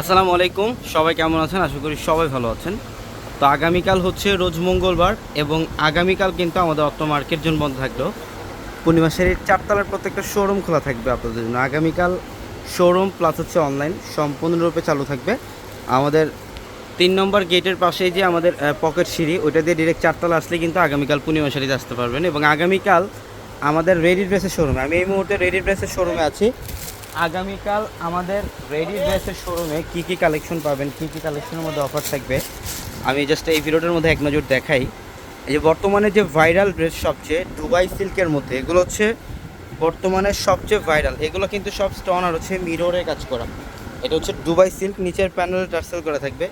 আসসালামু আলাইকুম, সবাই কেমন আছেন? আশা করি সবাই ভালো আছেন। তো আগামীকাল হচ্ছে রোজ মঙ্গলবার এবং আগামীকাল কিন্তু আমাদের অটো মার্কেট জোন বন্ধ থাকল। পূর্ণিমা শাড়ির চারতলার প্রত্যেকটা শোরুম খোলা থাকবে আপনাদের জন্য। আগামীকাল শোরুম প্লাস হচ্ছে অনলাইন সম্পূর্ণরূপে চালু থাকবে। আমাদের তিন নম্বর গেটের পাশেই যে আমাদের পকেট সিঁড়ি, ওইটা দিয়ে ডিরেক্ট চারতলা আসলে কিন্তু আগামীকাল পূর্ণিমা শাড়িতে আসতে পারবেন এবং আগামীকাল আমাদের রেডি ড্রেসের শোরুমে আমি এই মুহূর্তে রেডি ড্রেসের শোরুমে আছি। আগামীকাল আমাদের রেডি ড্রেসের শোরুমে কী কী কালেকশন পাবেন, কী কী কালেকশনের মধ্যে অফার থাকবে? আমি জাস্ট এই ভিডিওটার মধ্যে এক নজর দেখাই। এই যে বর্তমানে যে ভাইরাল ড্রেস সবচেয়ে দুবাই সিল্কের মধ্যে, এগুলো হচ্ছে বর্তমানে সবচেয়ে ভাইরাল এগুলো কিন্তু সব স্টোন আর হচ্ছে মিররে কাজ করা। এটা হচ্ছে দুবাই সিল্ক নিচের প্যানেলে টার্সেল করা থাকবে।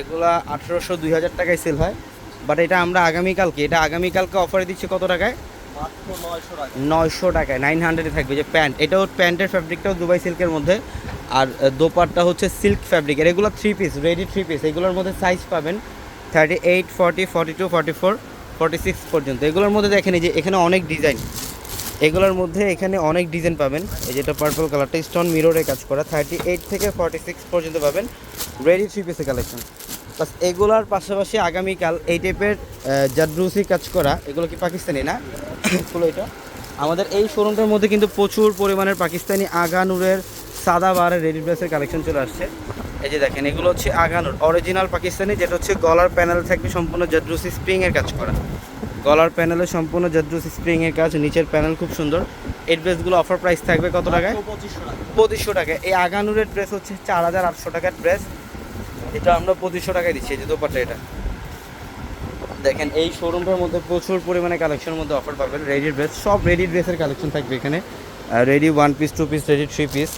এগুলা আঠেরোশো, দুই হাজার টাকায় সেল হয়। বাট এটা আমরা আগামীকালকে, এটা আগামীকালকে অফারে দিচ্ছি কত টাকায়? নয়শো টাকায় নাইন হান্ড্রেডে থাকবে। যে প্যান্ট এটাও প্যান্টের ফ্যাব্রিকটাও দুবাই সিল্কের মধ্যে। আর আহ, দোপাট্টা হচ্ছে সিল্ক ফ্যাব্রিকের এগুলো three piece ready three piece এগুলোর মধ্যে সাইজ পাবেন thirty eight forty forty two forty four forty six পর্যন্ত। এগুলোর মধ্যে দেখেন এই যে এখানে অনেক ডিজাইন এগুলোর মধ্যে এখানে অনেক ডিজাইন পাবেন। এই যেটা পার্পল কালারটা স্টোন মিররে কাজ করা। থার্টি এইট থেকে ফর্টি সিক্স পর্যন্ত পাবেন। রেডি থ্রি পিসের কালেকশন প্লাস এগুলোর পাশাপাশি আগামীকাল এই টাইপের জাদ্রুসি কাজ করা। এগুলো কি পাকিস্তানি না? এটা? আমাদের এই শোরুমটার মধ্যে কিন্তু প্রচুর পরিমাণের পাকিস্তানি আগানুরের সাদা বারের রেডি ড্রেসের কালেকশন চলে আসছে। এই যে দেখেন এগুলো হচ্ছে আগানুর অরিজিনাল পাকিস্তানি যেটা হচ্ছে গলার প্যানেল থাকবে সম্পূর্ণ জাদ্রুসি স্প্রিংয়ের কাজ করা। গলার প্যানেলে সম্পূর্ণ জাদ্রুসি স্প্রিংয়ের কাজ নিচের প্যানেল খুব সুন্দর। এই ড্রেসগুলো অফার প্রাইস থাকবে কত টাকায়? পঁচিশশো টাকা। এই আগানুরের ড্রেস হচ্ছে চার হাজার আটশো টাকার ড্রেস এটা আমরা পঁচিশশো টাকায় দিচ্ছি এই যে দোপাট্টা এটা। দেখেন, এই শোরুমটার মধ্যে প্রচুর পরিমাণে কালেকশনের মধ্যে অফার পাবেন। রেডি ড্রেস সব রেডি ড্রেসের কালেকশন থাকবে এখানে। Ready one piece two piece ready three piece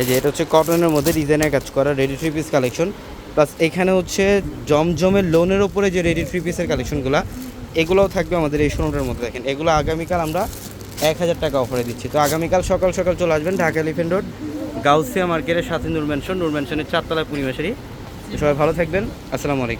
এই যে, এটা হচ্ছে কটনের মধ্যে ডিজাইনের কাজ করা ready three piece collection plus এখানে হচ্ছে জমজমের লোনের ওপরে যে রেডি থ্রি পিসের কালেকশনগুলো এগুলোও থাকবে আমাদের এই শোরুমটার মধ্যে। দেখেন, এগুলো আগামীকাল আমরা এক হাজার টাকা অফারে দিচ্ছি। তো আগামীকাল সকাল সকাল চলে আসবেন ঢাকা এলিফেন্ট রোড গাউসিয়া মার্কেটের সাথে নূর ম্যানশন চারতলায় পূর্ণিমাশারি সবাই ভালো থাকবেন। আসসালামু আলাইকুম।